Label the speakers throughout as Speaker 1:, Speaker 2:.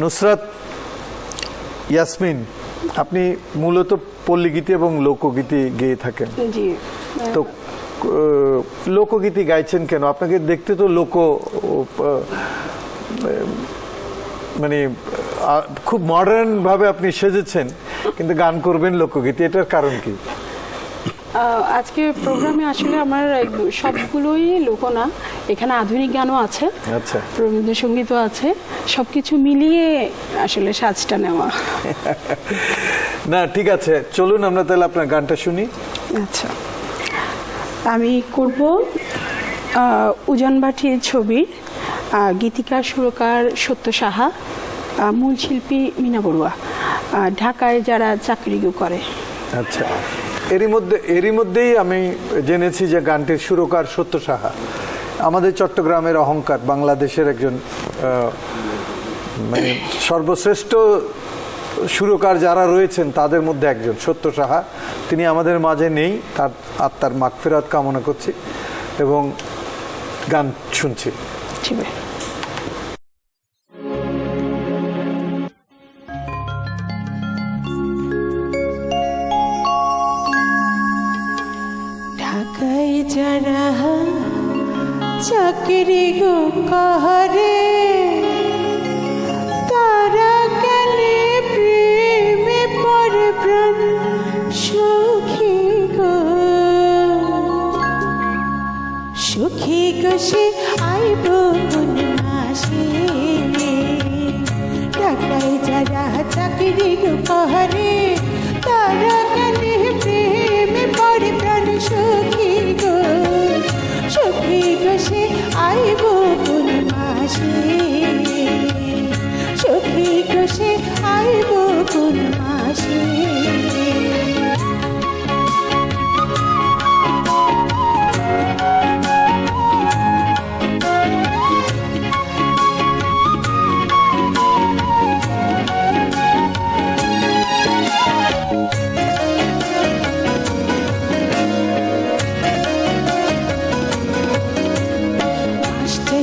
Speaker 1: নুসরাত ইয়াসমিন আপনি মূলত পল্লীগীতি এবং লোকগীতি গেয়ে থাকেন। তো লোকগীতি গাইছেন কেন? আপনাকে দেখতে তো লোক মানে খুব মডার্ন ভাবে আপনি সেজেছেন কিন্তু গান করবেন লোকগীতি এটার কারণ কি?
Speaker 2: আজকে প্রোগ্রামে আসলে আমার সবগুলোই লোকনা। এখানে আধুনিক গানও আছে
Speaker 1: আচ্ছা।
Speaker 2: রবীন্দ্রসঙ্গীতও আছে। সবকিছু মিলিয়ে আসলে সাজটা নেওয়া।
Speaker 1: না ঠিক আছে। চলুন আমরা তাহলে আপনার গানটা শুনি।
Speaker 2: আচ্ছা। আমি করব আহ, উজান ভাটির ছবির গীতিকার সুরকার সত্য সাহা মূল শিল্পী মিনা বড়ুয়া ঢাকায় যারা চাকরি করে।
Speaker 1: আচ্ছা। এরই মধ্যে, এরই মধ্যেই আমি জেনেছি যে গানটির সুরকার সত্য সাহা। আমাদের চট্টগ্রামের অহংকার, বাংলাদেশের একজন মানে সর্বশ্রেষ্ঠ সুরকার যারা রয়েছেন, তাদের মধ্যে একজন সত্য সাহা। তিনি আমাদের মাঝে নেই, তার আত্মার মাগফেরাত কামনা করছি এবং গান শুনছি।
Speaker 2: ঠিক আছে
Speaker 3: চাকরি গো কাহারে? তারা গেলে প্রেমে পর প্রাণ সুখী গো? সুখী গো সে আইব কোন মাসে ঢাকায় যারা চাকরি গো কাহারে তারা গেলে প্রেমে পর প্রাণ সুখী গো সুখী গো সে আইব কোন মাসে?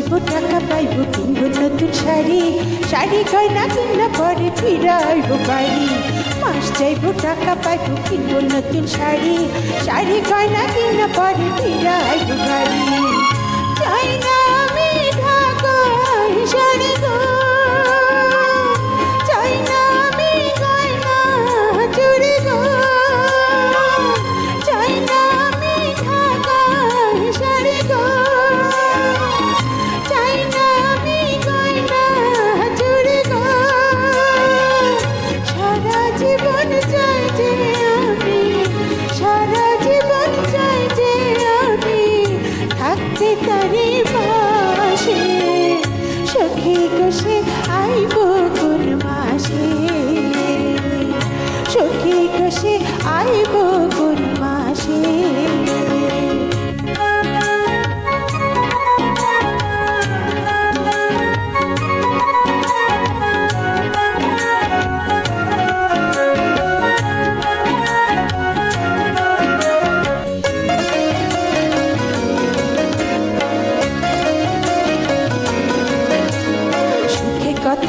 Speaker 3: চাইব টাকা, পাইবো কিনবো নতুন শাড়ি। শাড়ি গয়না কিনা পরে ফিরাইবো বাড়ি। মাস চাইব টাকা, পাইবো কিনবো নতুন শাড়ি। শাড়ি গয়না কিনা পরে ফিরাইবো বাড়ি। চাই না আমি ঢাকায় শাড়ি গো। চাই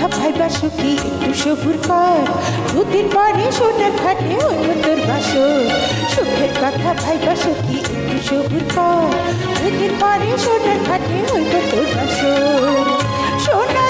Speaker 3: কথা ভাইবা সুখী একটু সবুর কর? দুদিন পরে সোনার ঘাটে হইল তোর বাসর সুখের কথা ভাইবা সুখী একটু সবুর কর? দুদিন পরে সোনার ঘাটে হইল তোর বাসর সোনার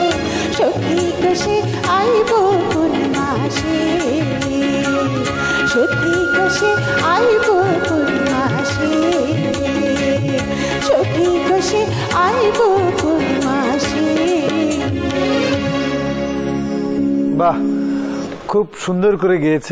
Speaker 3: সখী কোষে আইব কোন মাসে? সখী কোষে আইব কোন মাসে? সখী
Speaker 2: কোষে আইব কোন মাসে?
Speaker 1: বাহ, খুব সুন্দর করে গিয়েছে।